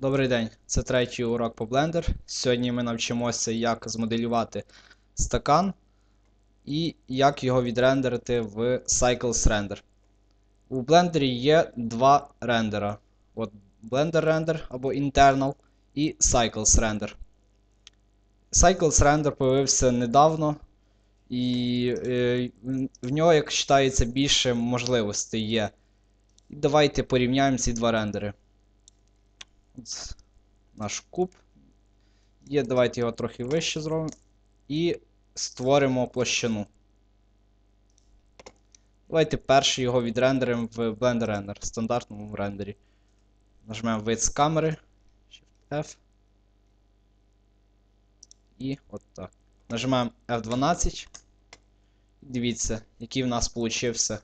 Добрий день, це третій урок по Blender. Сьогодні ми навчимося, як змоделювати стакан і як його відрендерити в Cycles Render. У Blender є два рендера: От Blender Render або Internal і Cycles Render. Cycles Render появився недавно, і е, в- нього, як вважається, більше можливостей є. Давайте порівняємо ці два рендери. Наш куб. Є, давайте його трохи вище зробимо. І створимо площину. Давайте перший його відрендеримо в Blender Render, в стандартному рендері. Нажмемо вид з камери. Shift F. І от так. Нажимаємо F12. Дивіться, який в нас получився.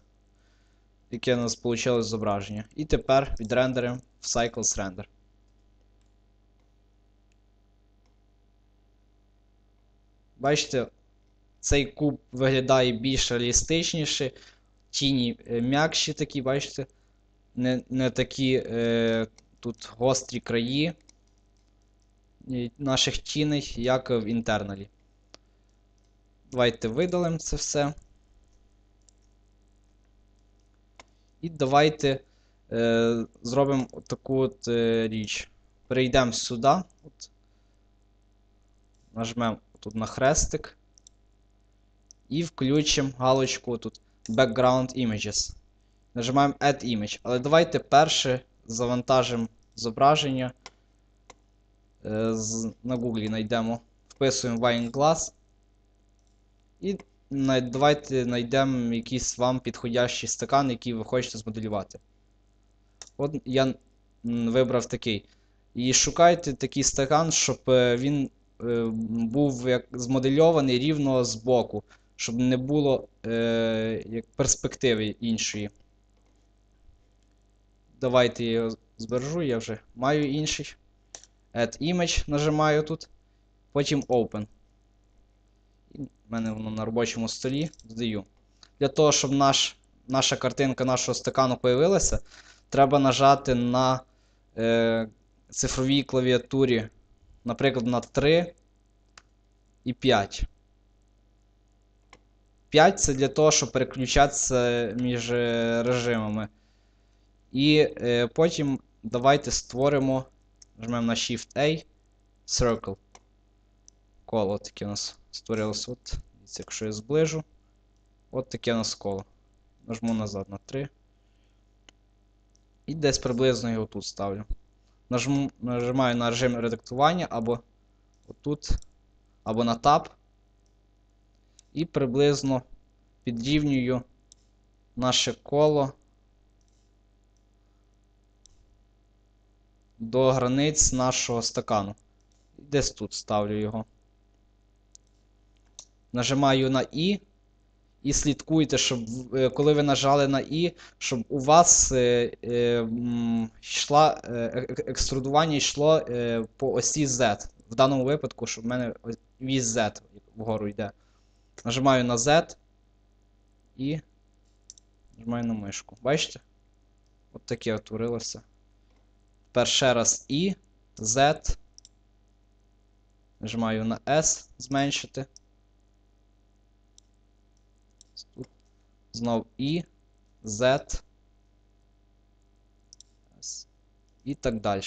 Яке у нас вийшло зображення. І тепер відрендеримо в Cycles Render. Бачите, цей куб виглядає більш реалістичніше, тіні е, м'якші такі, бачите? Не, не такі е, тут гострі краї наших тіней, як в інтерналі. Давайте видалимо це все. І давайте е, зробимо таку от е, річ. Перейдемо сюди. От. Нажмемо тут на хрестик. І включимо галочку тут Background Images. Нажимаємо Add Image. Але давайте перше завантажимо зображення. Е, на Google знайдемо. Вписуємо Wine Glass. І давайте знайдемо якийсь вам підходящий стакан, який ви хочете змоделювати. От я вибрав такий. І шукайте такий стакан, щоб е, він був як змодельований рівно з боку, щоб не було е, як перспективи іншої. Давайте я його збережу, я вже маю інший. Add image нажимаю тут. Потім Open. І мене воно на робочому столі додаю. Для того, щоб наш, наша картинка нашого стакану появилася, треба нажати на е, цифровій клавіатурі, наприклад, на 3 і 5. 5 це для того, щоб переключатися між е, режимами. І е, потім давайте створимо, нажмемо на Shift-A, Circle. Коло таке у нас створилось. От, якщо я зближу. От таке у нас коло. Нажму назад на 3. І десь приблизно його тут ставлю. Нажму, нажимаю на режим редактування або отут, або на Tab. І приблизно підрівнюю наше коло до границь нашого стакану. Десь тут ставлю його. Нажимаю на І. І слідкуйте, щоб е, коли ви нажали на І, щоб у вас е, е, йшла, екструдування йшло по осі Z. В даному випадку, щоб в мене вісь Z вгору йде. Нажимаю на Z і нажимаю на мишку. Бачите? От таке утворилося. Тепер ще раз І, Z. Нажимаю на S зменшити. Тут знов І, Z. І так далі.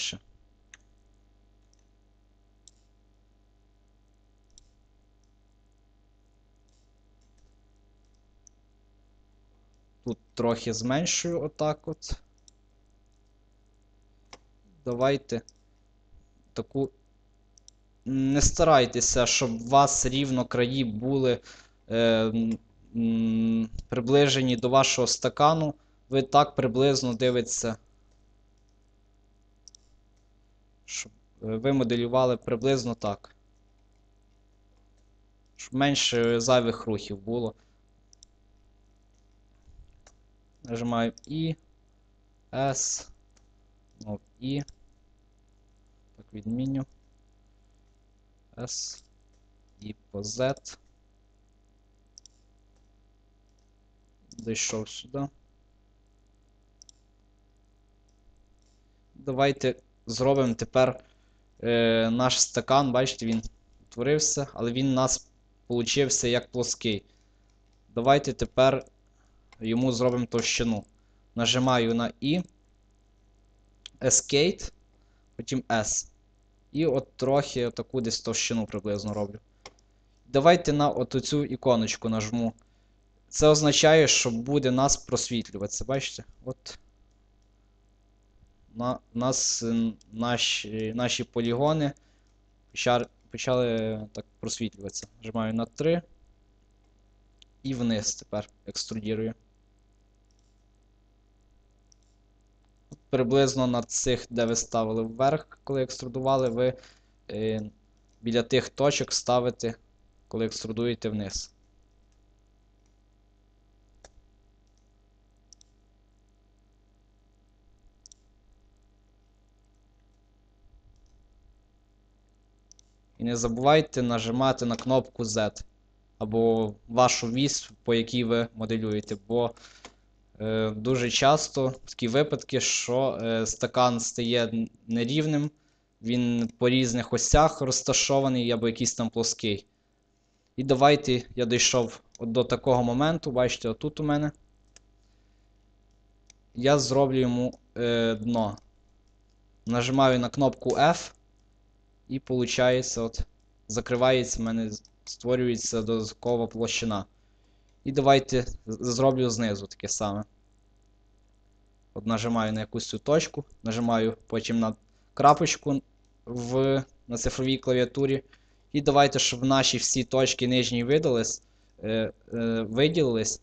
Тут трохи зменшую отак от. Давайте таку. Не старайтеся, щоб у вас рівно краї були е, приближені до вашого стакану. Ви так приблизно дивитеся. Щоб е, ви моделювали приблизно так. Щоб менше зайвих рухів було. Нажимаю І, S, знов І. Так, відміню. S. І по Z. Зайшов сюди. Давайте зробимо тепер е, наш стакан. Бачите, він утворився, але він у нас получився як плоский. Давайте тепер йому зробимо товщину. Нажимаю на І, Escape, потім S. І от трохи таку десь товщину приблизно роблю. Давайте на от цю іконочку нажму. Це означає, що буде нас просвітлюватися. Бачите? От. На, нас, е, наші, наші полігони почали, почали так просвітлюватися. Нажимаю на 3. І вниз тепер екструдірую. От Приблизно на цих, де ви ставили вверх, коли екструдували, ви е, біля тих точок ставите, коли екструдуєте вниз. І не забувайте нажимати на кнопку Z або вашу вісь, по якій ви моделюєте, бо е, дуже часто такі випадки, що е, стакан стає нерівним, він по різних осях розташований або якийсь там плоский. І давайте я дійшов до такого моменту, бачите, отут у мене. Я зроблю йому е, дно. Нажимаю на кнопку F, і виходить, от, закривається в мене, створюється додаткова площина. І давайте зроблю знизу таке саме. От нажимаю на якусь цю точку, нажимаю потім на крапочку в, на цифровій клавіатурі. І давайте, щоб наші всі точки нижні видались, е, е, виділились.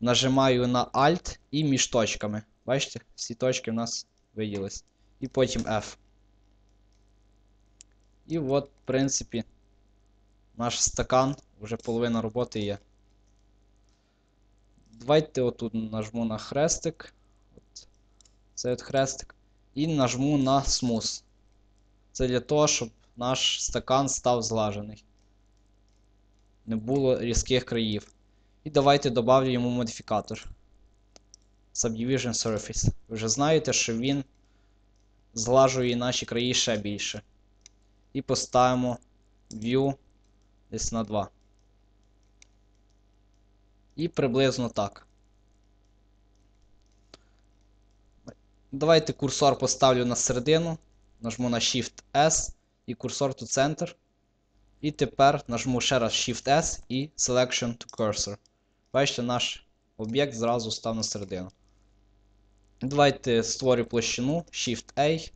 Нажимаю на Alt і між точками. Бачите, всі точки в нас виділились. І потім F. І от, в принципі, наш стакан, вже половина роботи є. Давайте отут нажму на хрестик. От, цей от хрестик. І нажму на смус. Це для того, щоб наш стакан став зглажений. Не було різких країв. І давайте добавлю йому модифікатор. Subdivision Surface. Ви вже знаєте, що він зглажує наші краї ще більше. І поставимо View десь на 2. І приблизно так. Давайте курсор поставлю на середину. Нажму на Shift S і курсор to Center. І тепер нажму ще раз Shift S і Selection to Cursor. Бачите, наш об'єкт зразу став на середину. Давайте створю площину Shift A,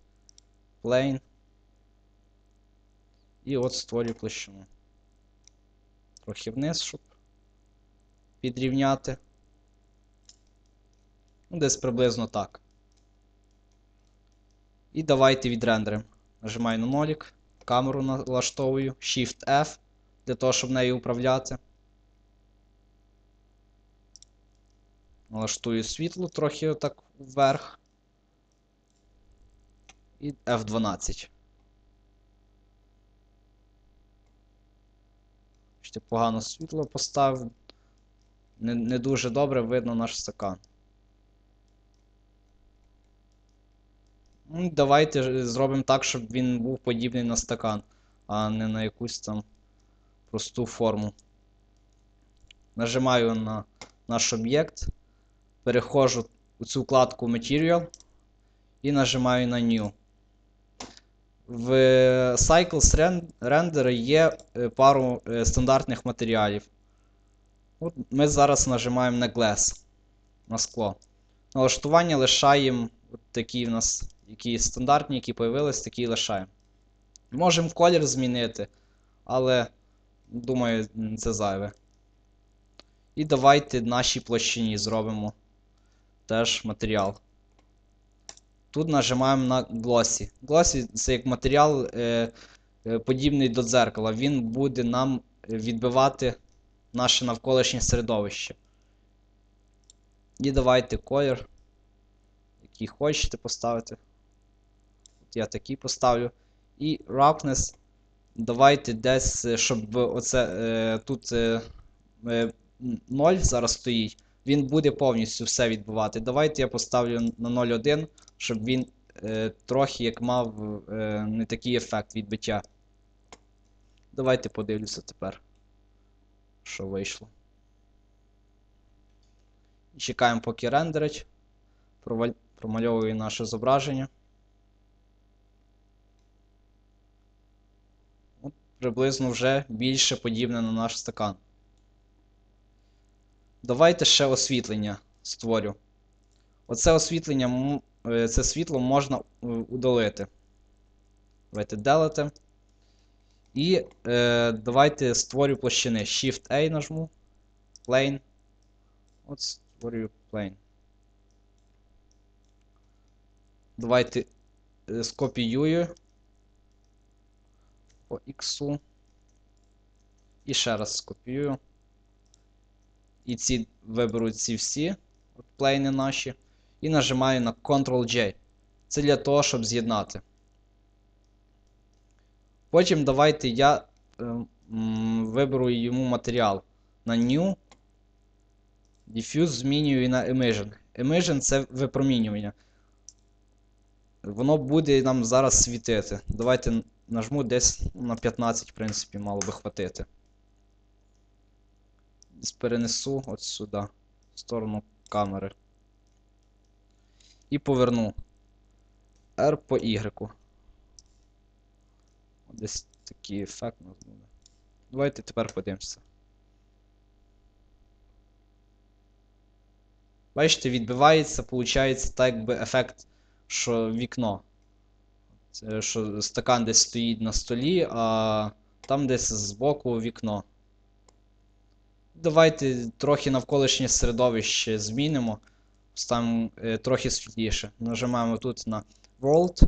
Plane. І от створюю площину. Трохи вниз, щоб підрівняти. Ну, десь приблизно так. І давайте відрендеримо. Нажимаю на нолік, камеру налаштовую, Shift F для того, щоб нею управляти. Налаштую світло трохи отак вверх. І F12. Ще погано світло поставив. Не, не дуже добре видно наш стакан. Ну, Давайте зробимо так, щоб він був подібний на стакан, а не на якусь там просту форму. Нажимаю на наш об'єкт, переходжу у цю вкладку Material і нажимаю на New. В Cycles Render є е, пару е, стандартних матеріалів. От ми зараз нажимаємо на Glass на скло. Налаштування лишаємо от такі в нас, які стандартні, які появились, такі лишаємо. Можемо колір змінити, але думаю, це зайве. І давайте нашій площині зробимо теж матеріал. Тут нажимаємо на Glossy. Glossy це як матеріал е, е, подібний до дзеркала. Він буде нам відбивати наше навколишнє середовище. І давайте колір, який хочете поставити. От я такий поставлю. І roughness. Давайте десь, е, щоб оце е, тут е, е, 0 зараз стоїть. Він буде повністю все відбивати. Давайте я поставлю на 0,1, щоб він е, трохи як мав е, не такий ефект відбиття. Давайте подивлюся тепер, що вийшло. Чекаємо, поки рендерить. Промальовую наше зображення. От приблизно вже більше подібне на наш стакан. Давайте ще освітлення створю. Оце освітлення, це світло можна е, удалити. Давайте делити. І е, давайте створю площини. Shift-A нажму. Plane. От створюю plane. Давайте е, скопіюю по X. І ще раз скопіюю. І ці виберу ці всі от плейни наші. І нажимаю на Ctrl-J. Це для того, щоб з'єднати. Потім давайте я е, виберу йому матеріал на New. Diffuse змінюю на Emission. Emission це випромінювання. Воно буде нам зараз світити. Давайте нажму десь на 15, в принципі, мало би хватити. Перенесу от сюди, в сторону камери. І поверну R по Y. Десь такий ефект у нас буде. Давайте тепер подивимося. Бачите, відбивається, виходить, так якби ефект, що вікно. Це що стакан десь стоїть на столі, а там десь збоку вікно. Давайте трохи навколишнє середовище змінимо. Ставимо е, трохи світліше. Нажимаємо тут на World.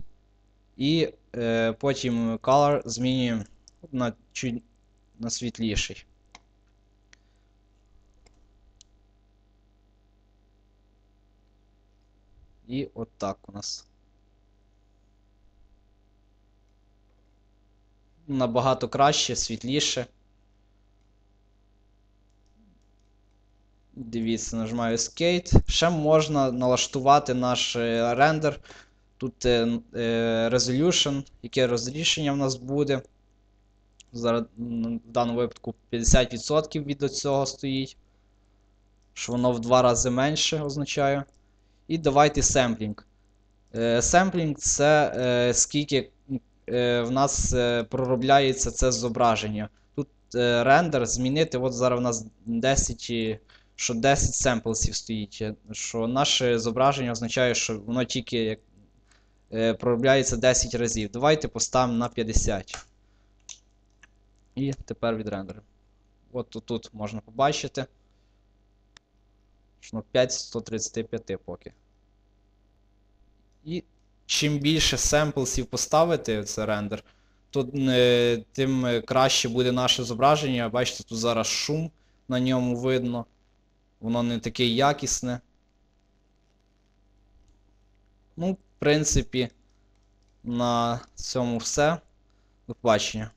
І е, потім Color змінюємо на чуть на світліший. І от так у нас. Набагато краще, світліше. Дивіться, нажимаю Escape. Ще можна налаштувати наш е, рендер. Тут е, е, Resolution, яке розрішення в нас буде. Зараз в даному випадку 50% від цього стоїть. Що воно в два рази менше означає. І давайте семплінг. Е, семплінг це е, скільки е, в нас е, проробляється це зображення. Тут е, рендер змінити. От зараз в нас 10, і- що 10 семплсів стоїть. Що наше зображення означає, що воно тільки як, е, проробляється 10 разів. Давайте поставимо на 50. І тепер відрендеримо. От тут, можна побачити. Що 5-135 поки. І чим більше семплсів поставити в це рендер, то е, тим краще буде наше зображення. Бачите, тут зараз шум на ньому видно. Воно не таке якісне. Ну, в принципі, на цьому все. До побачення.